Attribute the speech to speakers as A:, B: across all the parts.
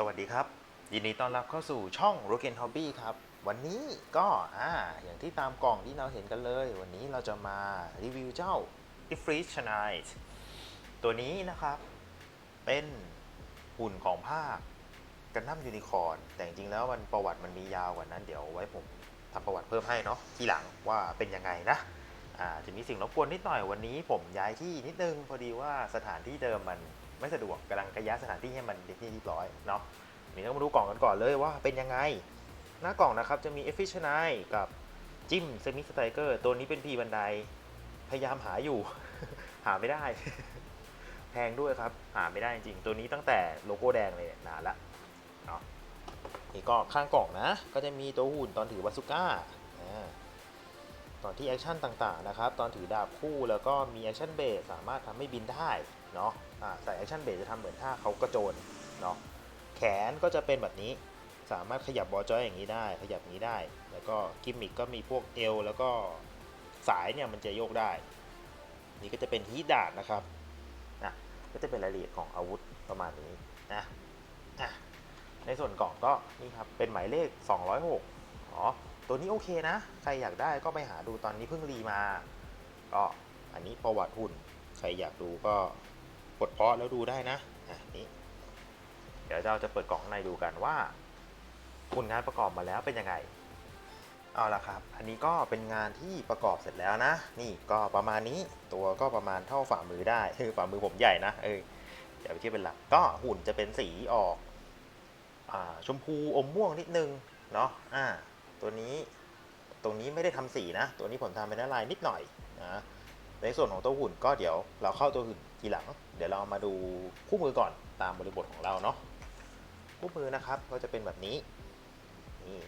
A: สวัสดีครับ ยินดีต้อนรับเข้าสู่ช่อง r o k e n Hobby ครับ วันนี้ก็อ่าอย่างที่ตามกล่องที่เราเห็นกันเลย วันนี้เราจะมารีวิวเจ้า i f r i s h n i t ตัวนี้นะครับ เป็นหุ่นของภาคกันดั้มยูนิคอร์นแต่จริงๆแล้วมันประวัติมันมียาวกว่านั้น เดี๋ยวไว้ผมทำประวัติเพิ่มให้เนาะทีหลังว่าเป็นยังไงนะอ่าจะมีสิ่งรบกวนนิดหน่อยวันนี้ผมย้ายที่นิดนึงพอดีว่าสถานที่เดิมมัน ไม่สะดวกกำลังกระย้าสถานที่ให้มันเรียบเรียบร้อยเนาะนี่ต้องมาดูกล่องกันก่อนเลยว่าเป็นยังไง หน้ากล่องนะครับจะมี e f f i c i e n i กับจิมเซมิสไตรเกอร์ตัวนี้เป็นพีบันไดพยายามหาอยู่ หาไม่ได้ แพงด้วยครับ หาไม่ได้จริงตัวนี้ตั้งแต่โลโก้แดงเลยนานละเนาะนี่ก็ข้างกล่องนะ ก็จะมีตัวหุ่นตอนถือวาสุก้าอ่าตอนที่แอคชั่นต่างๆนะครับ ตอนถือดาบคู่แล้วก็มีแอคชั่นเบสสามารถทำให้บินได้ เนาะใส่แอคชั่นเบสจะทำเหมือนท่าเขากระโจนเนาะแขนก็จะเป็นแบบนี้สามารถขยับบอลจอยอย่างนี้ได้ ขยับนี้ได้ แล้วก็กิมมิกก็มีพวกเอวแล้วก็สายเนี่ยมันจะโยกได้ นี่ก็จะเป็นฮีทดาดนะครับนะก็จะเป็นรายละเอียดของอาวุธประมาณนี้นะอะในส่วนกล่องก็นี่ครับเป็นหมายเลข 206อ๋อตัวนี้โอเคนะ ใครอยากได้ก็ไปหาดูตอนนี้เพิ่งรีมา ก็อันนี้ประวัติหุ่น ใครอยากดูก็ กดเพาะแล้วดูได้นะอะนี้เดี๋ยวเราจะเปิดกล่องข้างในดูกันว่าผลงานประกอบมาแล้วเป็นยังไง เอาละครับ อันนี้ก็เป็นงานที่ประกอบเสร็จแล้วนะ นี่ก็ประมาณนี้ ตัวก็ประมาณเท่าฝ่ามือได้คือฝ่ามือผมใหญ่นะ เออเดี๋ยวไปเทียบเป็นหลัก ก็หุ่นจะเป็นสีออกอ่าชมพูอมม่วงนิดนึง เนาะอ่า ตัวนี้ ตรงนี้ไม่ได้ทำสีนะ ตัวนี้ผมทำเป็นลายนิดหน่อยนะ ในส่วนของตัวหุ่นก็เดี๋ยวเราเข้าตัวหุ่นทีหลัง เดี๋ยวเรามาดูคู่มือก่อนตามบริบทของเราเนาะคู่มือนะครับก็จะเป็นแบบนี้นี่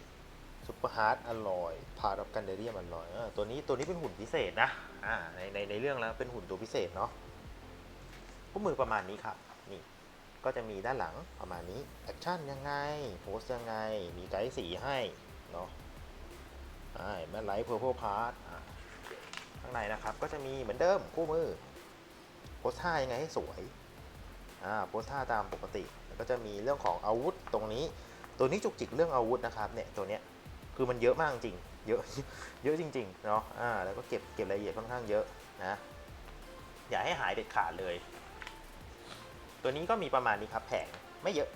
A: ซุปเปอร์ฮาร์ดอร่อยพาร์ดอกันเดเรียมอร่อยเออตัวนี้ตัวนี้เป็นหุ่นพิเศษนะอ่าในในในเรื่องแล้วเป็นหุ่นตัวพิเศษเนาะคู่มือประมาณนี้ครับนี่ก็จะมีด้านหลังประมาณนี้แอคชั่นยังไงโพสยังไงมีไกด์สีให้เนาะอ่าแมนไลท์เพอร์เพลพาร์ท ข้างในนะครับ ก็จะมีเหมือนเดิมคู่มือโพสท่ายังไงให้สวยอ่าโพสท่าตามปกติ แล้วก็จะมีเรื่องของอาวุธตรงนี้ ตัวนี้จุกจิกเรื่องอาวุธนะครับเนี่ยตัวเนี้ยคือมันเยอะมากจริง เยอะเยอะจริงๆเนาะอ่าแล้วก็เก็บเก็บรายละเอียดค่อนข้างเยอะนะอย่าให้หายเด็ดขาดเลย ตัวนี้ก็มีประมาณนี้ครับแผงไม่เยอะ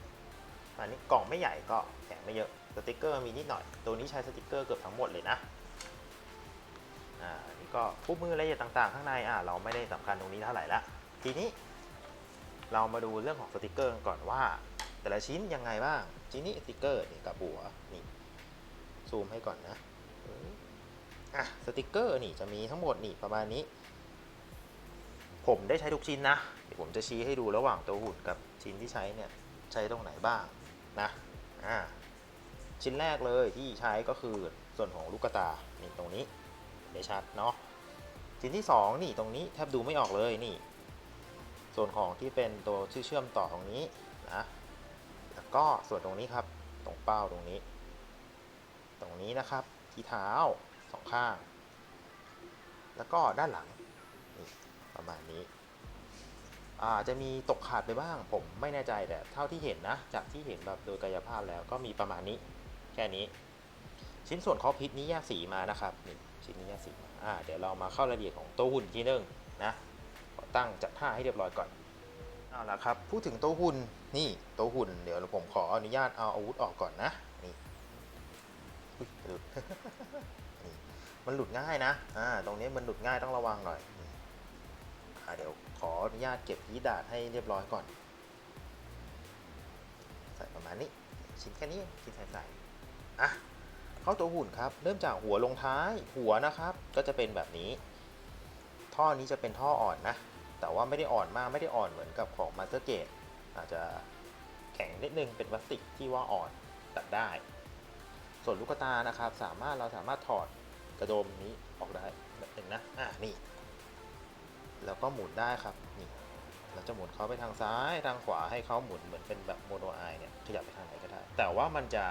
A: อันนี้กล่องไม่ใหญ่ก็แผงไม่เยอะสติกเกอร์มีนิดหน่อย ตัวนี้ใช้สติกเกอร์เกือบทั้งหมดเลยนะอ่า ก็คู่มือรายละเอียดต่างๆ ข้างในอ่าเราไม่ได้สำคัญตรงนี้เท่าไหร่ละทีนี้ เรามาดูเรื่องของสติกเกอร์ก่อนว่า แต่ละชิ้นยังไงบ้างชิ้นนี้สติกเกอร์นี่กับหัวนี่ซูมให้ก่อนนะอออะสติกเกอร์นี่จะมีทั้งหมดนี่ประมาณนี้ ผมได้ใช้ทุกชิ้นนะเดี๋ยวผมจะชี้ให้ดูระหว่างตัวหุ่นกับชิ้นที่ใช้เนี่ยใช้ตรงไหนบ้างนะอ่าชิ้นแรกเลยที่ใช้ก็คือส่วนของลูกตานี่ตรงนี้ ได้ชัดเนาะชิ้นที่สองนี่ตรงนี้แทบดูไม่ออกเลยนี่ ส่วนของที่เป็นตัวชื่อเชื่อมต่อตรงนี้นะแล้วก็ส่วนตรงนี้ครับตรงเป้าตรงนี้ ตรงนี้นะครับที่เท้าสองข้าง แล้วก็ด้านหลังนี่ประมาณนี้อาจจะมีตกขาดไปบ้าง ผมไม่แน่ใจแต่เท่าที่เห็นนะ จากที่เห็นแบบโดยกายภาพแล้วก็มีประมาณนี้ แค่นี้ ชิ้นส่วนคอพิษนี้แยกสีมานะครับนี่ ชิ้นนี้สีมาอ่าเดี๋ยวเรามาเข้ารายละเอียดของตัวหุ่นทีนึงนะขอตั้งจัดท่าให้เรียบร้อยก่อนเอาละครับพูดถึงโต๊ะหุ่นนี่โต๊ะหุ่น เดี๋ยวผมขออนุญาตเอาอาวุธออกก่อนนะนี่หลุดมันหลุดง่ายนะอ่าตรงนี้มันหลุดง่ายต้องระวังหน่อยอ่าเดี๋ยวขออนุญาตเก็บยีดาดให้เรียบร้อยก่อนใส่ประมาณนี้ชิ้นแค่นี้ชิ้นใส่ๆอะ เข้าตัวหุ่นครับ เริ่มจากหัวลงท้ายหัวนะครับ ก็จะเป็นแบบนี้ ท่อนี้จะเป็นท่ออ่อนนะ แต่ว่าไม่ได้อ่อนมากไม่ได้อ่อนเหมือนกับของมาสเตอร์เกตอาจจะแข็งนิดนึงเป็นพลาสติกที่ว่าอ่อนตัดได้ ส่วนลูกตานะครับ สามารถเราสามารถถอดกระโดมนี้ออกได้แบบหนึ่งนะอ่านี่แล้วก็หมุนได้ครับนี่เราจะหมุนเขาไปทางซ้ายทางขวาให้เขาหมุนเหมือนเป็นแบบโมโนไอเนี่ยขยับไปทางไหนก็ได้ แต่ว่ามันจะ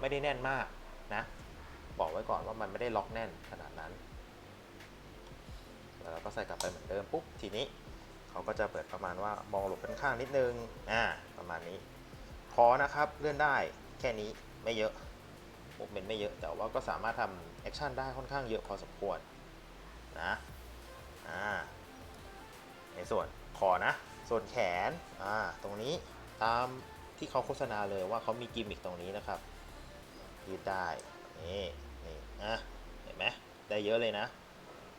A: ไม่ได้แน่นมาก นะ บอกไว้ก่อนว่ามันไม่ได้ล็อกแน่นขนาดนั้น แล้วเราก็ใส่กลับไปเหมือนเดิมปุ๊บทีนี้เขาก็จะเปิดประมาณว่ามองหลบด้านข้างนิดนึงอ่าประมาณนี้คอนะครับเลื่อนได้แค่นี้ไม่เยอะมูเมนต์ไม่เยอะแต่ว่าก็สามารถทำแอคชั่นได้ค่อนข้างเยอะพอสมควรนะอ่าในส่วนคอนะ ส่วนแขนอ่าตรงนี้ตามที่เขาโฆษณาเลยว่าเขามีกิมมิคตรงนี้นะครับ ยืดได้ นี่นี่อะเห็นไหมได้เยอะเลยนะ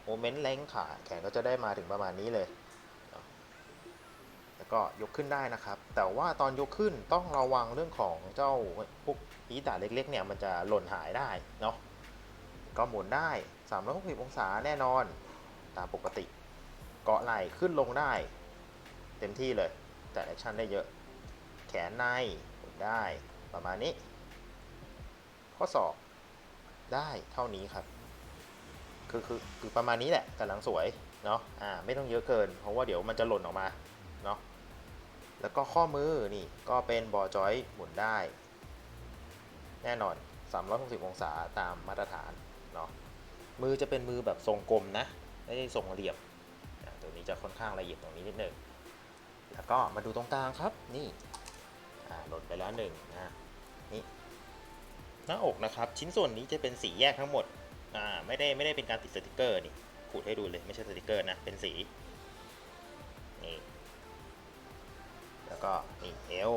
A: โมเมนต์แรงขาแขนก็จะได้มาถึงประมาณนี้เลย แล้วก็ยกขึ้นได้นะครับ แต่ว่าตอนยกขึ้นต้องระวังเรื่องของเจ้าพวกอีดาเล็กๆเนี่ยมันจะหล่นหายได้เนาะ ก็หมุนได้ 360 องศาแน่นอนตามปกติ เกาะไหล่ขึ้นลงได้ เต็มที่เลยจัดแอคชั่นได้เยอะ แขนในหมุนได้ประมาณนี้ ข้อศอกได้เท่านี้ครับ คือคือคือประมาณนี้แหละกำลังสวยเนาะอ่าไม่ต้องเยอะเกิน เพราะว่าเดี๋ยวมันจะหล่นออกมาเนาะแล้วก็ข้อมือนี่ก็เป็นบอจอยหมุนได้ แน่นอน 360 องศาตามมาตรฐานเนาะมือจะเป็นมือแบบทรงกลมนะไม่ได้ทรงเหลี่ยมตัวนี้จะค่อนข้างละเอียดตรงนี้นิดหนึ่งแล้วก็มาดูตรงกลางครับนี่อ่าหล่นไปแล้วหนึ่งนะนี่ น้าอกนะครับ ชิ้นส่วนนี้จะเป็นสีแยกทั้งหมดอ่าไม่ได้ไม่ได้เป็นการติดสติกเกอร์นี่ขูดให้ดูเลยไม่ใช่สติกเกอร์นะเป็นสีนี่แล้วก็นี่เอว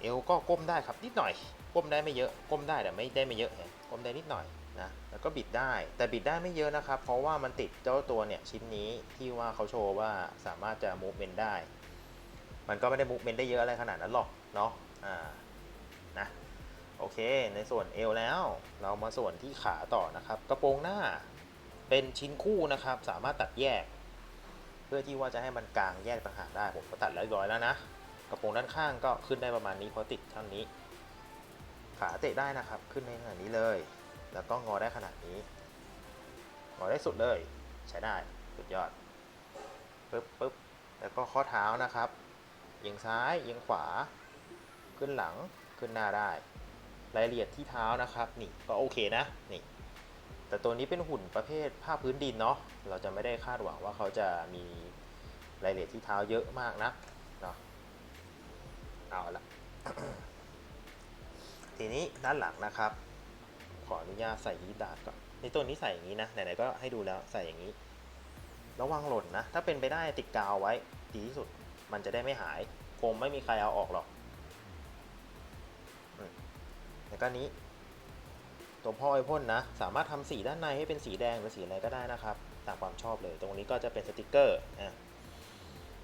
A: เอวก็ก้มได้ครับนิดหน่อย ก้มได้ไม่เยอะก้มได้แต่ไม่ได้ไม่เยอะเห็นก้มได้นิดหน่อยนะแล้วก็บิดได้แต่บิดได้ไม่เยอะนะครับ เพราะว่ามันติดเจ้าตัวเนี่ยชิ้นนี้ที่ว่าเขาโชว์ว่าสามารถจะมูฟเมนได้ มันก็ไม่ได้มูฟเมนได้เยอะอะไรขนาดนั้นหรอกเนาะอ่า เค ในส่วนเอวแล้ว เรามาส่วนที่ขาต่อนะครับ กระโปรงหน้าเป็นชิ้นคู่นะครับ สามารถตัดแยก เพื่อที่ว่าจะให้มันกลางแยกต่างหากได้ผมก็ตัดเรียบร้อยแล้วนะ กระโปรงด้านข้างก็ขึ้นได้ประมาณนี้เพราะติดเท่านี้ ขาเตะได้นะครับ ขึ้นในขนาดนี้เลย แล้วก็งอได้ขนาดนี้ งอได้สุดเลย ใช้ได้สุดยอดปึ๊บปึ๊บแล้วก็ข้อเท้านะครับเอียงซ้ายเอียงขวา ขึ้นหลังขึ้นหน้าได้ รายละเอียดที่เท้านะครับนี่ก็โอเคนะนี่แต่ตัวนี้เป็นหุ่นประเภทผ้าพื้นดินเนาะเราจะไม่ได้คาดหวังว่าเขาจะมีรายละเอียดที่เท้าเยอะมากนะเนาะเอาละทีนี้ด้านหลังนะครับ ขออนุญาตใส่ยีดาดก่อนในตัวนี้ใส่อย่างนี้นะไหนๆก็ให้ดูแล้วใส่อย่างนี้ ระวังหล่นนะ ถ้าเป็นไปได้ติดกาวไว้ดีที่สุด มันจะได้ไม่หายคงไม่มีใครเอาออกหรอก แล้วก็นี้ ตัวพ่อไอพ่นนะ สามารถทำสีด้านในให้เป็นสีแดงหรือสีอะไรก็ได้นะครับ ตามความชอบเลย ตรงนี้ก็จะเป็นสติกเกอร์นะ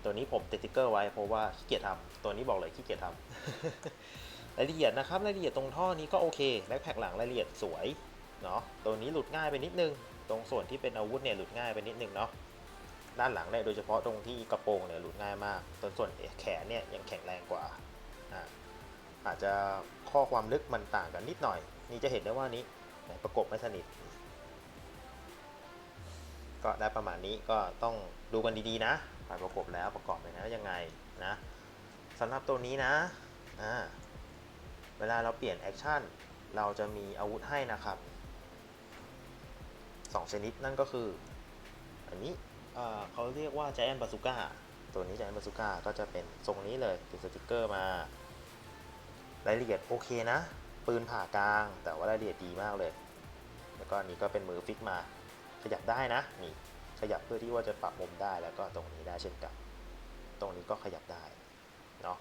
A: ตัวนี้ผมติดสติกเกอร์ไว้เพราะว่าขี้เกียจทำตัวนี้บอกเลยขี้เกียจทำรายละเอียดนะครับรายละเอียดตรงท่อนี้ก็โอเคแบ็คแพคหลังรายละเอียดสวยเนาะตัวนี้หลุดง่ายไปนิดนึง ตรงส่วนที่เป็นอาวุธเนี่ยหลุดง่ายไปนิดนึงเนาะด้านหลังเนี่ยโดยเฉพาะตรงที่กระโปรงเนี่ยหลุดง่ายมาก ส่วนส่วนแขนเนี่ยยังแข็งแรงกว่าอ่าอาจจะ ข้อความลึกมันต่างกันนิดหน่อย นี่จะเห็นได้ว่านี้ประกบไม่สนิท ก็ได้ประมาณนี้ก็ต้องดูกันดีๆนะฝ่ายประกบแล้วประกอบไปแล้วยังไงนะสำหรับตัวนี้นะอ่าเวลาเราเปลี่ยนแอคชั่นเราจะมีอาวุธให้นะครับสองชนิดนั่นก็คือ อันนี้เอ่อเขาเรียกว่า Giant Bazooka ตัวนี้ Giant Bazooka ก็จะเป็นทรงนี้เลยติดสติกเกอร์มา รายละเอียดโอเคนะ ปืนผ่ากลาง แต่ว่ารายละเอียดดีมากเลย แล้วก็นี้ก็เป็นมือฟิกมา ขยับได้นะนี่ขยับเพื่อที่ว่าจะปรับมุมได้แล้วก็ตรงนี้ได้เช่นกัน ตรงนี้ก็ขยับได้เนาะ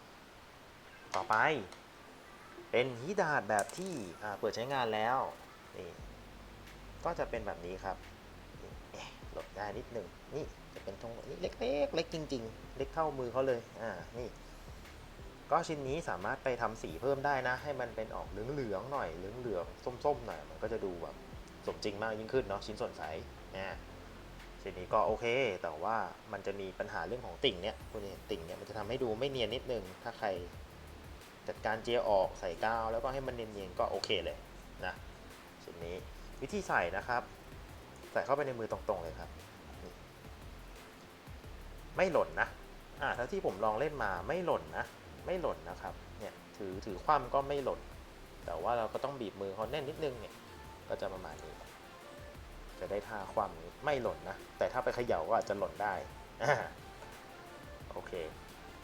A: ต่อไป เป็นฮิดาดแบบที่เปิดใช้งานแล้วนี่ก็จะเป็นแบบนี้ครับหลบได้นิดหนึ่งนี่จะเป็นตรงนี้เล็กๆเล็กจริง ๆ เล็กเท่ามือเขาเลยอ่านี่ ก็ชิ้นนี้สามารถไปทำสีเพิ่มได้นะ ให้มันเป็นออกเหลืองๆหน่อยเหลืองๆส้มๆหน่อยมันก็จะดูแบบสมจริงมากยิ่งขึ้นเนาะชิ้นส่วนใสนะชิ้นนี้ก็โอเค แต่ว่ามันจะมีปัญหาเรื่องของติ่งเนี่ยคุณเห็นติ่งเนี่ยมันจะทำให้ดูไม่เนียนนิดนึง ถ้าใครจัดการเจียออกใส่กาวแล้วก็ให้มันเนียนๆก็โอเคเลยนะชิ้นนี้วิธีใส่นะครับ ใส่เข้าไปในมือตรงๆเลยครับ ไม่หล่นนะอ่าถ้าที่ผมลองเล่นมาไม่หล่นนะ ไม่หล่นนะครับเนี่ยถือถือคว่ำก็ไม่หล่นแต่ว่าเราก็ต้องบีบมือเขาแน่นนิดนึงเนี่ยก็จะประมาณนี้ จะได้ท่าคว่ำนี้ไม่หล่นนะ แต่ถ้าไปเขย่าก็อาจจะหล่นได้โอเค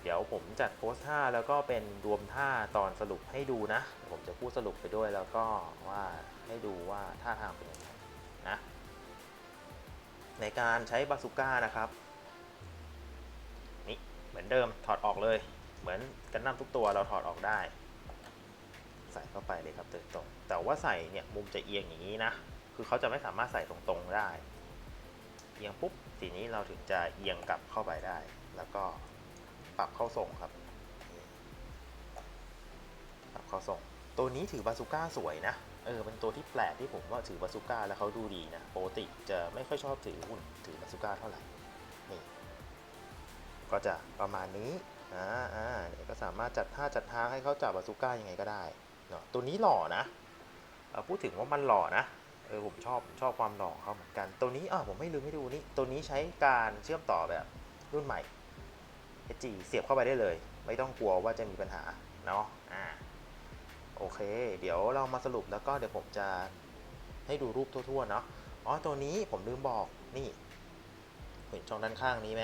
A: เดี๋ยวผมจัดโพสท่าแล้วก็เป็นรวมท่าตอนสรุปให้ดูนะ ผมจะพูดสรุปไปด้วยแล้วก็ว่าให้ดูว่าท่าทางเป็นยังไงนะ ในการใช้บาซูก้านะครับ นี่เหมือนเดิมถอดออกเลย เหมือนกันน้ำทุกตัวเราถอดออกได้ ใส่เข้าไปเลยครับตรงๆแต่ว่าใส่เนี่ยมุมจะเอียงอย่างนี้นะ คือเขาจะไม่สามารถใส่ตรงๆได้ เอียงปุ๊บทีนี้เราถึงจะเอียงกลับเข้าไปได้ แล้วก็ปรับเข้าทรงครับปรับเข้าทรงตัวนี้ถือบาซูก้าสวยนะเออเป็นตัวที่แปลกที่ผมว่าถือบาซูก้าแล้วเขาดูดีนะปกติจะไม่ค่อยชอบถือหุ่นถือบาซูก้าเท่าไหร่นี่ก็จะประมาณนี้ อ่าอ่าเดี๋ยวก็สามารถจัดท่าจัดทางให้เขาจับบาซูก้ายังไงก็ได้เนาะตัวนี้หล่อนะเออพูดถึงว่ามันหล่อนะเออผมชอบผมชอบความหล่อเขาเหมือนกัน ตัวนี้อ่าผมไม่ลืมให้ดูนี่ตัวนี้ใช้การเชื่อมต่อแบบรุ่นใหม่ HG เสียบเข้าไปได้เลย ไม่ต้องกลัวว่าจะมีปัญหาเนาะอ่าโอเค เดี๋ยวเรามาสรุปแล้วก็เดี๋ยวผมจะให้ดูรูปทั่วๆเนาะอ๋อตัวนี้ผมลืมบอกนี่เห็นช่องด้านข้างนี้ไหม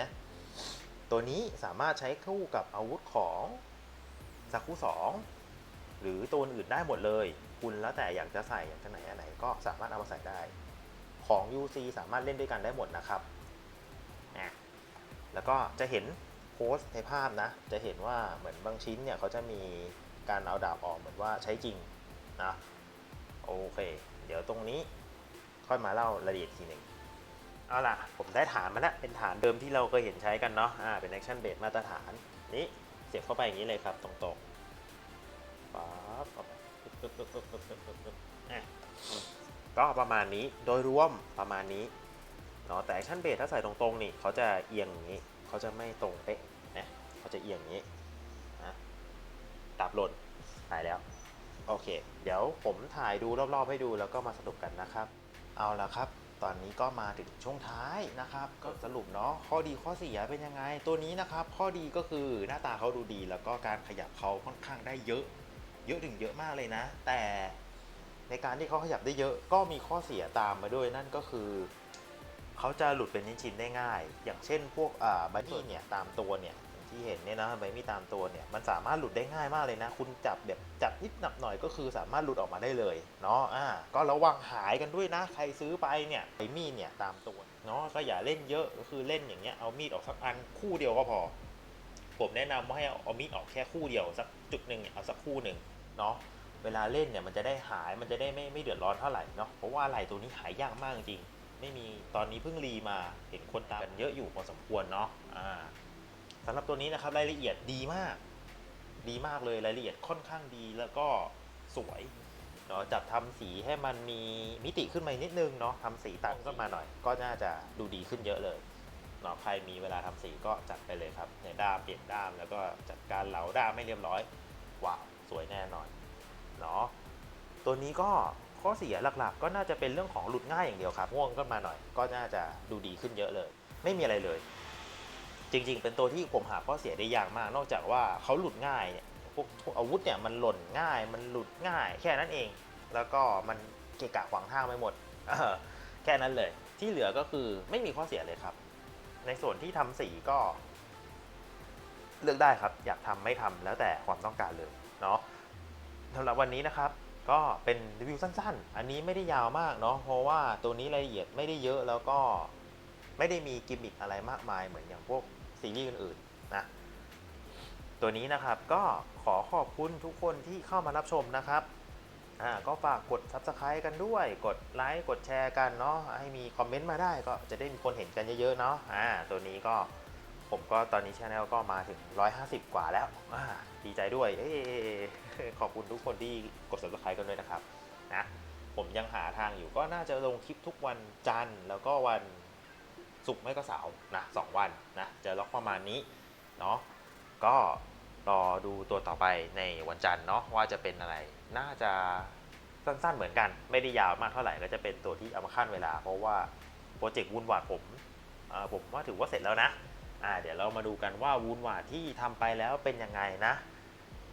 A: ตัวนี้สามารถใช้คู่กับอาวุธของสักคู่สองหรือตัวอื่นได้หมดเลย คุณแล้วแต่อยากจะใส่อยากจะไหนอันไหนก็สามารถเอามาใส่ได้ของ UC สามารถเล่นด้วยกันได้หมดนะครับนะแล้วก็จะเห็นโพสต์ในภาพนะ จะเห็นว่าเหมือนบางชิ้นเนี่ยเขาจะมีการเอาดาบออกเหมือนว่าใช้จริงนะ โอเค เดี๋ยวตรงนี้ค่อยมาเล่ารายละเอียดทีหนึ่ง เอาล่ะ ผมได้ฐานมาแล้วเป็นฐานเดิมที่เราเคยเห็นใช้กันเนาะอ่าเป็น action base มาตรฐานนี้เสียบเข้าไปอย่างนี้เลยครับตรงๆปั๊บก็ประมาณนี้โดยรวมประมาณนี้เนาะแต่ action base ถ้าใส่ตรงๆนี่เขาจะเอียงอย่างนี้เขาจะไม่ตรงเป๊ะเนะเขาจะเอียงอย่างนี้นะดับหล่นหายแล้วโอเค เดี๋ยวผมถ่ายดูรอบๆให้ดูแล้วก็มาสรุปกันนะครับ เอาละครับ ตอนนี้ก็มาถึงช่วงท้ายนะครับก็สรุปเนาะข้อดีข้อเสียเป็นยังไง ตัวนี้นะครับข้อดีก็คือหน้าตาเขาดูดี แล้วก็การขยับเขาค่อนข้างได้เยอะ เยอะถึงเยอะมากเลยนะ แต่ในการที่เขาขยับได้เยอะก็มีข้อเสียตามมาด้วยนั่นก็คือเขาจะหลุดเป็นชิ้นๆได้ง่าย อย่างเช่นพวกอ่าใบมีดเนี่ยตามตัวเนี่ย ที่เห็นเนี่ยนะใบมีดตามตัวเนี่ยมันสามารถหลุดได้ง่ายมากเลยนะ คุณจับแบบจับนิดหนับหน่อยก็คือสามารถหลุดออกมาได้เลยเนาะอ่าก็ระวังหายกันด้วยนะ ใครซื้อไปเนี่ยใบมีดเนี่ยตามตัวเนาะก็อย่าเล่นเยอะก็คือเล่นอย่างเงี้ยเอามีดออกสักอันคู่เดียวก็พอ ผมแนะนำว่าให้เอามีดออกแค่คู่เดียวสักจุดหนึ่งเนี่ยเอาสักคู่หนึ่งเนาะเวลาเล่นเนี่ยมันจะได้หายมันจะได้ไม่ไม่เดือดร้อนเท่าไหร่เนาะเพราะว่าอะไรตัวนี้หายยากมากจริงไม่มีตอนนี้เพิ่งรีมาเห็นคนตามกันเยอะอยู่พอสมควรเนาะอ่า สำหรับตัวนี้นะครับรายละเอียดดีมาก ดีมากเลยรายละเอียดค่อนข้างดีแล้วก็สวยเนาะจับทำสีให้มันมีมิติขึ้นมานิดนึงเนาะทำสีตัดขึ้นมาหน่อย ก็น่าจะดูดีขึ้นเยอะเลยเนาะใครมีเวลาทำสีก็จัดไปเลยครับเนี่ยด้ามเปลี่ยนด้ามแล้วก็จัดการเหลาด้ามไม่เรียบร้อยว้าวสวยแน่นอนเนาะตัวนี้ก็ข้อเสียหลักๆ ก็น่าจะเป็นเรื่องของหลุดง่ายอย่างเดียวครับง่วงก็มาหน่อย ก็น่าจะดูดีขึ้นเยอะเลย ไม่มีอะไรเลย จริง ๆ เป็นตัวที่ผมหาข้อเสียได้ยากมาก นอกจากว่าเขาหลุดง่ายเนี่ยพวกอาวุธเนี่ยมันหล่นง่าย มันหลุดง่าย แค่นั้นเอง แล้วก็มันเกะกะขวางทางไปหมดแค่นั้นเลย ที่เหลือก็คือไม่มีข้อเสียเลยครับ ในส่วนที่ทำสีก็ เลือกได้ครับ อยากทำไม่ทำแล้วแต่ความต้องการเลยเนาะสำหรับวันนี้นะครับ ก็เป็นรีวิวสั้น ๆ อันนี้ไม่ได้ยาวมากเนาะเพราะว่าตัวนี้รายละเอียดไม่ได้เยอะแล้วก็ ไม่ได้มีกิมมิคอะไรมากมายเหมือนอย่างพวกซีรีส์อื่นๆนะตัวนี้นะครับก็ขอขอบคุณทุกคนที่เข้ามารับชมนะครับอ่าก็ฝากกด Subscribe กันด้วย กดไลค์กดแชร์กันเนาะให้มีคอมเมนต์มาได้ก็จะได้มีคนเห็นกันเยอะๆเนาะอ่าตัวนี้ก็ผมก็ตอนนี้ช anel ก็มาถึง 150 กว่าแล้วอ่าดีใจด้วยเอ้ยขอบคุณทุกคนที่กด subscribe กันด้วยนะครับนะผมยังหาทางอยู่ก็น่าจะลงคลิปทุกวันจันทร์แล้วก็วัน ศุกร์ไม่ก็เสาร์นะสองวันนะจะล็อกประมาณนี้เนาะก็รอดูตัวต่อไปในวันจันทร์เนาะว่าจะเป็นอะไร น่าจะสั้นๆเหมือนกัน ไม่ได้ยาวมากเท่าไหร่ก็จะเป็นตัวที่เอามาขั้นเวลา เพราะว่าโปรเจกต์วูนวาดผมผมว่าถือว่าเสร็จแล้วนะเดี๋ยวเรามาดูกันว่าวูนวาดที่ทำไปแล้วเป็นยังไงนะ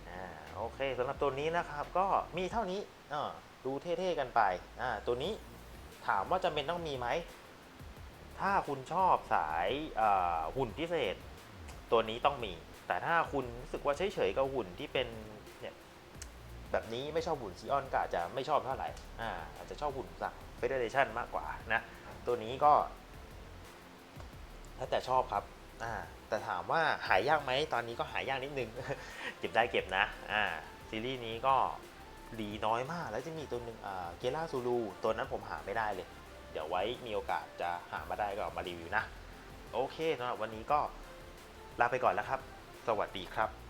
A: อ่าโอเคสำหรับตัวนี้นะครับก็มีเท่านี้ดูเท่ๆกันไปอ่าตัวนี้ถามว่าจำเป็นต้องมีไหม ถ้าคุณชอบสายหุ่นพิเศษตัวนี้ต้องมี แต่ถ้าคุณรู้สึกว่าเฉยๆกับหุ่นที่เป็นเนี่ยแบบนี้ไม่ชอบหุ่นซีออนก็อาจจะไม่ชอบเท่าไหร่อ่าอาจจะชอบหุ่นจากเฟเดเรชันมากกว่านะ ตัวนี้ก็แล้วแต่ชอบครับอ่าแต่ถามว่าหายยากไหมตอนนี้ก็หายยากนิดนึง เก็บได้เก็บนะอ่าซีรีส์นี้ก็ดีน้อยมาก แล้วจะมีตัวหนึ่งอ่าเกล่าซูลูตัวนั้นผมหาไม่ได้เลย เดี๋ยวไว้มีโอกาสจะหามาได้ก็มารีวิวนะ โอเคสำหรับวันนี้ก็ลาไปก่อนแล้วครับ สวัสดีครับ